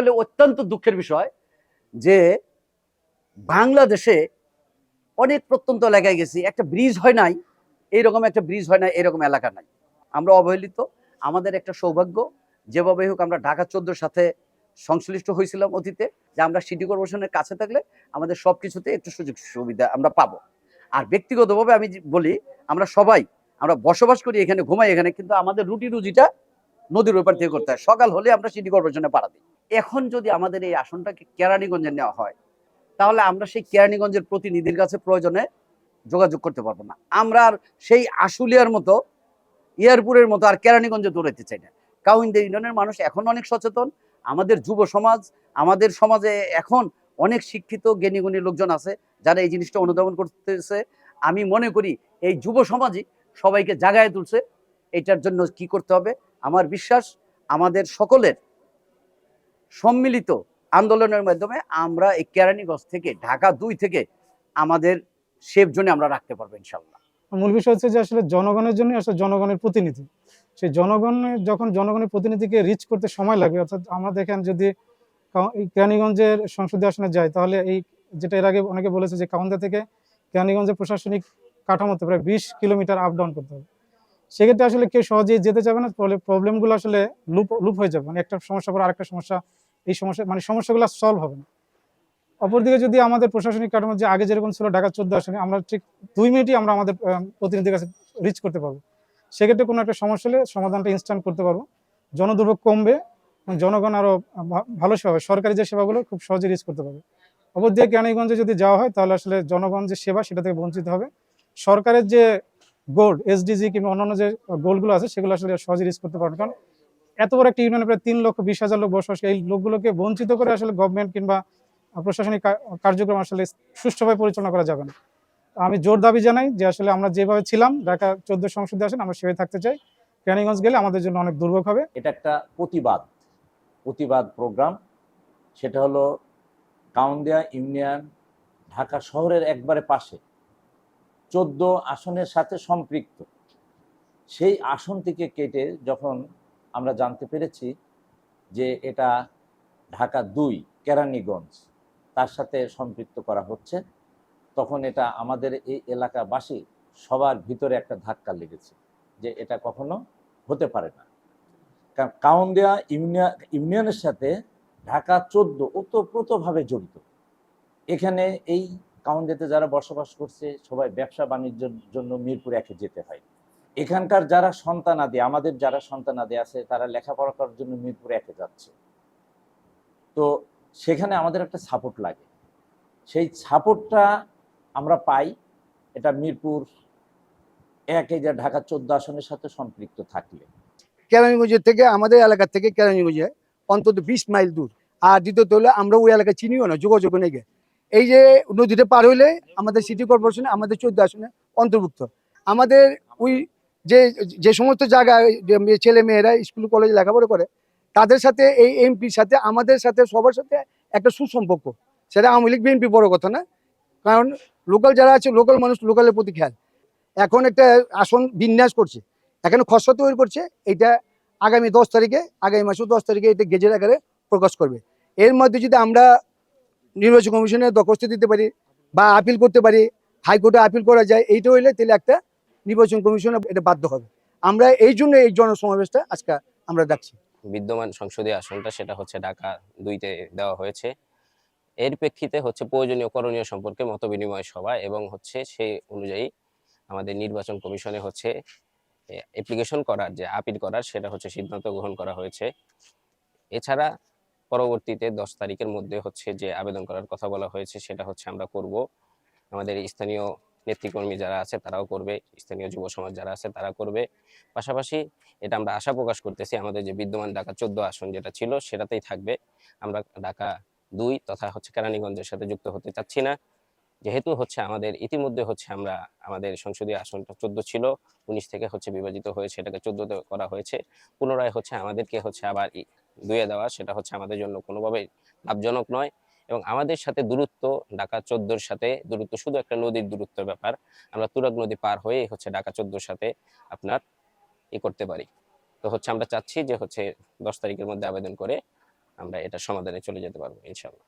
হলে অত্যন্ত দুঃখের বিষয় যে বাংলাদেশে অনেক প্রত্যন্ত এলাকায় গেছি। একটা ব্রিজ হয় নাই এইরকম একটা ব্রিজ হয় না এরকম এলাকা নাই। আমরা অবহেলিত, আমাদের একটা সৌভাগ্য, যেভাবে হোক আমরা ঢাকা চোদ্দোর সাথে সংশ্লিষ্ট হয়েছিলাম অতীতে, যে আমরা সিটি কর্পোরেশনের কাছে থাকলে আমাদের সব কিছুতে একটু সুযোগ সুবিধা আমরা পাবো। আর ব্যক্তিগতভাবে আমি বলি, আমরা সবাই, আমরা বসবাস করি এখানে, ঘুমাই এখানে, কিন্তু আমাদের রুটি রুজিটা নদীর ওপার থেকে করতে হয়। সকাল হলে আমরা সিটি কর্পোরেশনে পাড়া দিই। এখন যদি আমাদের এই আসনটাকে কেরানীগঞ্জে নেওয়া হয়, তাহলে আমরা সেই কেরানীগঞ্জের প্রতিনিধির কাছে প্রয়োজনে যোগাযোগ করতে পারব না। আমরা আর সেই আশুলিয়ার মতো, ইয়ারপুরের মতো আর কেরানীগঞ্জে দৌড়াইতে চাই না। কাউন্দ ইউনিয়নের মানুষ এখন অনেক সচেতন, আমাদের যুব সমাজ, আমাদের সমাজে এখন অনেক শিক্ষিত, জ্ঞানীগুণী লোকজন আছে, যারা এই জিনিসটা অনুধাবন করতেছে। আমি মনে করি এই যুব সমাজই সবাইকে জাগায় তুলছে, এটার জন্য কি করতে হবে? আমার বিশ্বাস, আমাদের সকলের সম্মিলিত আন্দোলনের মাধ্যমে আমরা এই কেরানীগঞ্জ থেকে, ঢাকা দুই থেকে আমাদের সেফ জোনে আমরা রাখতে পারব ইনশাল্লাহ মূল বিষয় হচ্ছে যে আসলে জনগণের জন্য আসলে জনগণের প্রতিনিধি। সেই জনগণের যখন জনগণের প্রতিনিধিকে রিচ করতে সময় লাগবে, অর্থাৎ আমরা দেখেন যদি কেরানীগঞ্জের সংসদীয় আসনে যায় তাহলে এই যেটা এর আগে অনেকে বলেছে যে কাউন্দা থেকে কেরানীগঞ্জের প্রশাসনিক কাঠামোতে প্রায় বিশ কিলোমিটার আপ ডাউন করতে হবে। সেক্ষেত্রে আসলে কেউ সহজেই যেতে যাবে না প্রবলেমগুলো আসলে লুপ লুপ হয়ে যাবে। মানে একটা সমস্যা পর আরেকটা সমস্যা, এই সমস্যা মানে সমস্যাগুলো সলভ হবে না। অপরদিকে যদি আমাদের প্রশাসনিক কাঠামো যে আগে যেরকম ছিল ঢাকা চোদ্দ আসনে, আমরা ঠিক দুই মিনিটই আমরা আমাদের প্রতিনিধির কাছে রিচ করতে পারব। সেক্ষেত্রে কোনো একটা সমস্যা হলে সমাধানটা ইনস্ট্যান্ট করতে পারব। জনদুর্ভোগ কমবে এবং জনগণ আরও ভালো সেবা হবে সরকারি যে সেবাগুলো খুব সহজে রিচ করতে পারবে। অপরদিকে কেরানীগঞ্জে যদি যাওয়া হয়, তাহলে আসলে জনগণ যে সেবা, সেটা থেকে বঞ্চিত হবে। সরকারের যে গোল্ড এসডিজি কিংবা অন্যান্য যে গোলগুলো আছে, সেগুলো আসলে সহজে রিচ করতে পারবে কারণ এত বড় একটা ইউনিয়নে প্রায় তিন লক্ষ বিশ হাজার লোক বসবাস এই লোকগুলোকে বঞ্চিত করে আসলে গভর্নমেন্ট কিংবা প্রশাসনিক কার্যক্রম আসলে সুষ্ঠুভাবে পরিচালনা করা যাবে না। আমি জোর দাবি জানাই যে আসলে আমরা যেভাবে ছিলাম, ঢাকা চোদ্দ সংসদে আসেন আমরা সেভাবে থাকতে চাই। কেরানীগঞ্জ গেলে আমাদের জন্য অনেক দুর্ভোগ হবে। এটা একটা প্রতিবাদ প্রতিবাদ প্রোগ্রাম সেটা হলো কাউন্দিয়া ইউনিয়ন ঢাকা শহরের একবারে পাশে। চোদ্দ আসনের সাথে সম্পৃক্ত। সেই আসন থেকে কেটে যখন আমরা জানতে পেরেছি যে এটা ঢাকা দুই, কেরানীগঞ্জ, তার সাথে সম্পৃক্ত করা হচ্ছে, তখন এটা আমাদের এই এলাকাবাসী সবার ভিতরে একটা ধাক্কা লেগেছে যে এটা কখনো হতে পারে না। কারণ কাউন্দিয়া ইউনিয়ন ইউনিয়নের সাথে ঢাকা চোদ্দ ওতপ্রোতভাবে জড়িত। এখানে এই কাউন্দিয়াতে যারা বসবাস করছে, সবাই ব্যবসা বাণিজ্যের জন্য মিরপুর একে যেতে হয়। এখানকার যারা সন্তানাদি আমাদের যারা সন্তানাদি আছে, তারা লেখাপড়া করার জন্য মিরপুর একে যাচ্ছে। তো সেখানে আমাদের একটা সাপোর্ট লাগে। সেই সাপোর্টটা আমরা পাই, এটা মিরপুর একে যে ঢাকা চোদ্দ আসনের সাথে সম্পৃক্ত থাকলে। কেরানীগঞ্জের থেকে আমাদের এলাকা থেকে কেরানীগঞ্জে অন্তত বিশ মাইল দূর। আর দ্বিতীয়ত হলে, আমরা ওই এলাকা চিনিও না, যোগাযোগ নেই। এই যে নদীটা পার হইলে আমাদের সিটি কর্পোরেশনে আমাদের চোদ্দ আসনে অন্তর্ভুক্ত। আমাদের ওই যে যে সমস্ত জায়গায় ছেলে মেয়েরা স্কুল কলেজে লেখাপড়া করে, তাদের সাথে এই এমপির সাথে, আমাদের সাথে, সবার সাথে একটা সুসম্পর্ক। সেটা আওয়ামী লীগ বিএনপি বড় কথা না? কারণ লোকাল যারা আছে লোকাল মানুষ লোকালের প্রতি খেয়াল। এখন একটা আসন বিন্যাস করছে। এখানে খসড়া তৈরি করছে। এটা আগামী দশ তারিখে, আগামী মাসের দশ তারিখে এটা গেজেট আকারে প্রকাশ করবে। এর মধ্যে যদি আমরা নির্বাচন কমিশনে দরখাস্ত দিতে পারি বা আপিল করতে পারি, হাইকোর্টে আপিল করা যায়, এইটা হইলে তাহলে একটা নির্বাচন কমিশনে এটা বাধ্য হবে। আমরা এই জন্য এই জনসমাবেশটা আজকে আমরা ডাকছি। বিদ্যমান সংসদীয় আসনটা সেটা হচ্ছে ঢাকা দুইতে দেওয়া হয়েছে। এর প্রেক্ষিতে হচ্ছে প্রয়োজনীয় করণীয় সম্পর্কে মত বিনিময় সভা এবং হচ্ছে সেই অনুযায়ী আমাদের নির্বাচন কমিশনে হচ্ছে অ্যাপ্লিকেশন করার যে আপিল করার সেটা হচ্ছে সিদ্ধান্ত গ্রহণ করা হয়েছে। এছাড়া পরবর্তীতে দশ তারিখের মধ্যে হচ্ছে যে আবেদন করার কথা বলা হয়েছে, সেটা হচ্ছে আমরা করব। আমাদের স্থানীয় নেতৃকর্মী যারা আছে তারাও করবে, স্থানীয় যুব সমাজ যারা আছে তারা করবে। পাশাপাশি এটা আমরা আশা প্রকাশ করতেছি, আমাদের যে বিদ্যমান ঢাকা চোদ্দ আসন যেটা ছিল সেটাতেই থাকবে। আমরা ঢাকা দুই তথা হচ্ছে কেরানীগঞ্জের সাথে যুক্ত হতে চাচ্ছি না। যেহেতু হচ্ছে আমাদের, ইতিমধ্যে হচ্ছে আমরা আমাদের সংসদীয় আসনটা চোদ্দ ছিল, উনিশ থেকে হচ্ছে বিভাজিত হয়েছে, এটাকে চোদ্দতে করা হয়েছে। পুনরায় হচ্ছে আমাদেরকে হচ্ছে আবার দুয়ে দেওয়া, সেটা হচ্ছে আমাদের জন্য কোনোভাবেই লাভজনক নয়। এবং আমাদের সাথে দূরত্ব, ঢাকা চোদ্দোর সাথে দূরত্ব, শুধু একটা নদীর দূরত্বের ব্যাপার, আমরা তুরাগ নদী পার হয়ে হচ্ছে ঢাকা চোদ্দোর সাথে আপনার ই করতে পারি। তো হচ্ছে আমরা চাচ্ছি যে হচ্ছে দশ তারিখের মধ্যে আবেদন করে আমরা এটা সমাধানে চলে যেতে পারব ইনশাল্লাহ